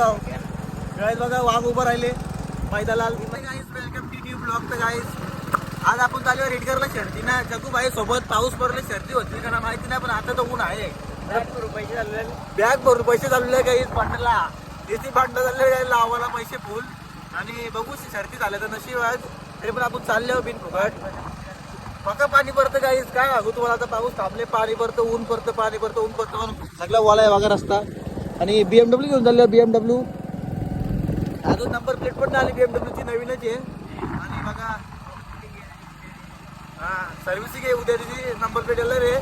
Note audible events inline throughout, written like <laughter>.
Guys बघा वाघ उभं राहिले. मैदालाल. वेलकम टू न्यू ब्लॉग तर गाईज आज आपण चालू रेडगरला शर्ती ना. जगूबाई सोबत पाऊस पडले शर्ती होती. का ना माहिती नाही पण आता तर ऊन आहे. बॅग भरून पैसे चालले काही भांडला एसी भांडण चालले लावायला पैसे फुल आणि बघू शर्ती झाल्या तर नशीब आज तरी पण आपण चालले बिन फुकट फक्त पाणी पडतं काहीच काय सांगू तुम्हाला? आता पाऊस थांबले पाणी पडतं ऊन पडतं पाणी पडतं ऊन पडतं म्हणून सगळा वाला आहे वगैरे रस्ता. आणि बीएमडब्ल्यू घेऊन चाललो बीएमडब्ल्यू अजून नंबर प्लेट पण आली बीएमडब्ल्यू ची नवीनच आहे. आणि बघा. हा सर्व्हिसिंग आहे उद्या तिची नंबर प्लेट येणार रे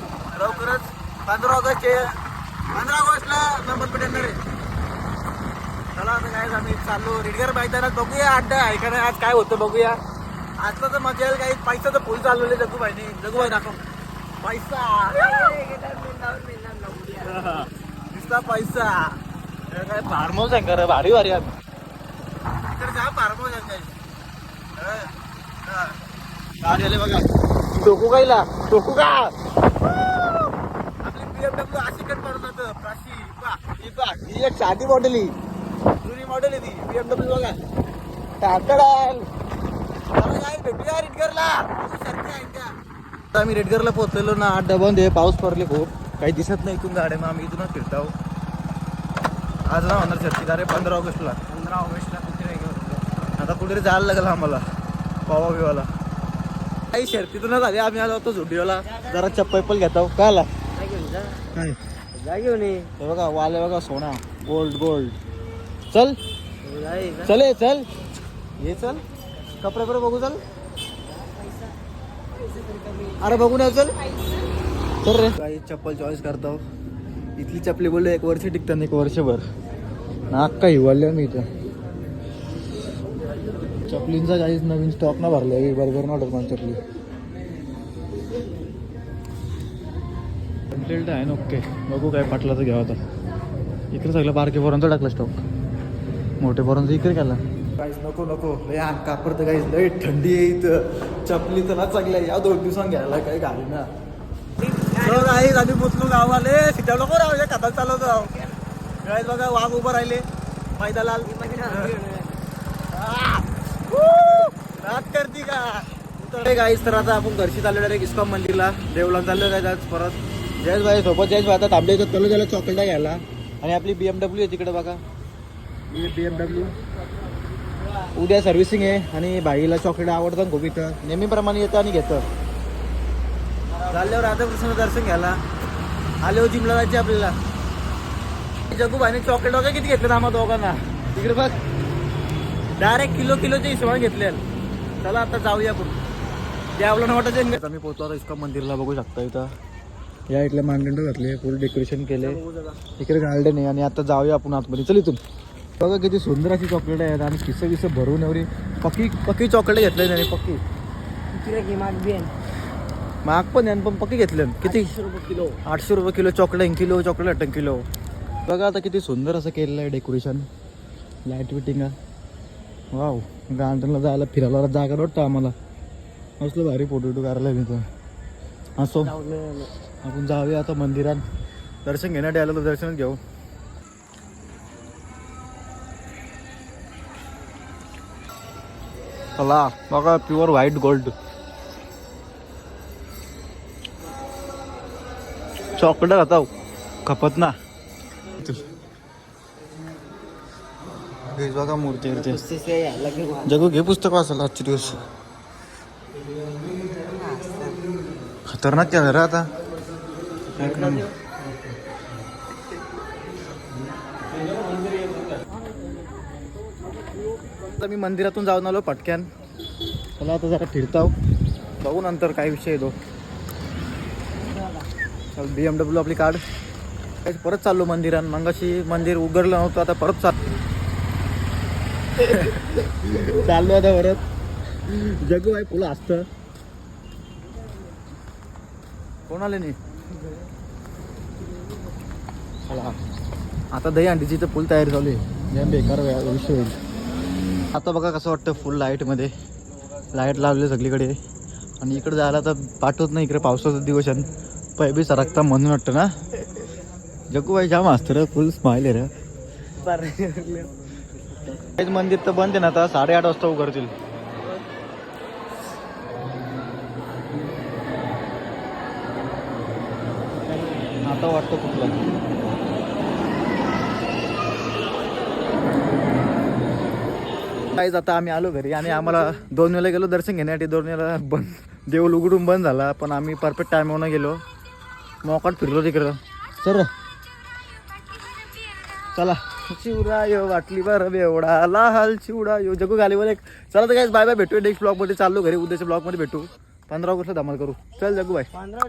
लवकरच पंधरा ऑगस्ट आहे. पंधरा ऑगस्टला नंबर प्लेट येणार आहे. चला आता काय आम्ही चाललो. रेडगर मैदानात बघूया अड्डा आहे का नाही आज काय होतं बघूया. आजचा तर मजा येईल काही पैशाचं फुल चालवले जगूबाईने. जगूबाई दाखव. पैसा. <laughs> <laughs> नुसता पैसा. काय फार्म हाऊस आहे खरं भारी भारी आहे. इकडे जा फार्म हाऊस आहे काही. गाडी आले बघा. टोकू कायला टोकू का आपली बीएमडब्ल्यू अशी कट पडत जातं. प्राशी बा ही पहा, ही एक साधी मॉडेल ही. जुनी मॉडेल आहे ती बीएमडब्ल्यू बघा. टाकडाल काय भेटूया रेडगरला आहे त्या. आम्ही रेडगरला पोहोचलेलो ना आठ बंद दे पाऊस पडले खूप. काही दिसत नाही इथून गाड्या मग आम्ही इथूनच फिरताव आज ना होणार शर्ती अरे पंधरा ऑगस्टला. पंधरा ऑगस्टला कुठे आता कुठेतरी जायला लागेल आम्हाला पावा बिवाला. काही शर्तीतूनच आले आम्ही आलो होतो झुडिओला. जरा चप्पल पण घेतो काय आला? जा घेऊन जा. काय? जा घेऊन ये. हे बघा वाले बघा सोना. गोल्ड गोल्ड चल. चल ये चल. ये चल. कपडे बरं बघू चल. अरे बघू ना चल. चल रे. काही चप्पल चॉईस करतो इथली चपली बोललो एक वर्ष टिकतात एक वर्षभर. नाक का हिवाळल्या मी इथं. चपलींचा काहीच नवीन स्टॉक ना भरलाय. बरोबर ना ऑर्डर पण चपली. कंप्लेंट आहे ना ओके. बघू काय पाटला तर घ्यावा आता. इकडे सगळं बारकेपर्यंत टाकलं स्टॉक मोठेपर्यंत इकडे केला. काहीच नको नको. लय कापर तर काहीच लय थंडी आहे इथं. चपली तर ना चांगल्या या दोन दिवसांनी घ्यायला काही घाली ना काही आम्ही पोचलो गावाले सिटा नको राहू कथा चालवतो गाईज बघा वाघ उभं राहिले. मैदालाल. रात करती का? तर गाईज तर आता आपण घरशी चाललो डायरेक्ट इस्कॉन मंदिरला. देवला चाललो काय आज परत. जयेश भाई सोबत जयेश भाई आता तर चालू त्याला चॉकलेट घ्यायला. आणि आपली बीएमडब्ल्यू आहे तिकडे बघा. बीएमडब्ल्यू उद्या सर्व्हिसिंग आहे आणि भाईला चॉकलेट आवडतं खूप इथं नेहमीप्रमाणे येतं आणि घेतं. चालल्यावर राधाकृष्ण दर्शन घ्यायला. आले हो जिमला जायचे आपल्याला. जगू भाईने चॉकलेट वगैरे किती घेतलं आम्हा दोघांना? तिकडे बघ. डायरेक्ट किलो किलोच्या हिशोबाने घेतले चला आता जाऊया आपण. देवला वाटायचं आता मी पोहोचलो आता इसका मंदिरला बघू शकता इथं. या इथले मांडंड घातले फुल डेकोरेशन केले. इकडे गार्डन आहे आणि आता जाऊया आपण आतमध्ये. चल इथून. बघा किती सुंदर अशी चॉकलेट आहेत आणि किस्से किस्से भरून एवढी पक्की पक्की चॉकलेट घेतले त्याने पक्की महाग पण आहे पण पक्की घेतले किती? किलो. आठशे रुपये kilo chocolate kilo chocolate kilo. बघा आता किती सुंदर असं केलेलं आहे डेकोरेशन लाइट फिटिंग वाव गार्डनला जायला फिरायला जागा वाटतं आम्हाला. असलं भारी फोटो बिटो करायला मी तर. असो आपण जाऊया आता मंदिरात. दर्शन घेण्यासाठी आलो तर दर्शनच घेऊ. चला बघा प्युअर व्हाईट गोल्ड चॉकलेट खाता खपत ना. बघा मूर्ती जगू घे पुस्तक वाचायला आजचे दिवस. खतरनाक कॅमेरा आता. एक नंबर. आता मी मंदिरातून जाऊन आलो पटक्यान. चला आता जरा फिरताव. बघू नंतर काय विषय येतो. चल बी एम डब्ल्यू आपली कार्ड परत चाललो मंदिरात मगाशी मंदिर उघडलं नव्हतं आता परत चाल <laughs> चाललो आता परत. जगू आहे फुलं असतं. कोण आले नाही आता दही अंडीची तर फुल तयारी चालू आहे. बेकार विषय होईल. आता बघा कसं वाटतं फुल लाईटमध्ये. लाइट लावले सगळीकडे. आणि इकडे जायला तर पाठवत नाही इकडे पावसाचा दिवस आहे. पैबी सरकता म्हणून वाटतं ना? जगू बाई जाम असतं रे फुल स्माईल आहे रे. मंदिर तर बंद आहे ना आता साडेआठ वाजता उघडतील. आता वाटतं कुठलं. काहीच आता आम्ही आलो घरी आणि आम्हाला दोन वेळेला गेलो दर्शन घेण्यासाठी. दोन वेळेला बंद देऊळ उघडून बंद झाला पण आम्ही परफेक्ट टायमावर गेलो. मोकाट फिरलो तिकडं. सर चला. चिवरायो वाटली बरं बेवडा लाल चिवडा यो जगू गाली एक. चला तर काय बाय बाय भेटू नेक्स्ट ब्लॉगमध्ये. चाललो घरी उद्याच्या ब्लॉगमध्ये भेटू. पंधरा ऑगस्टला धमाल करू. चल जगू बाय. पंधरा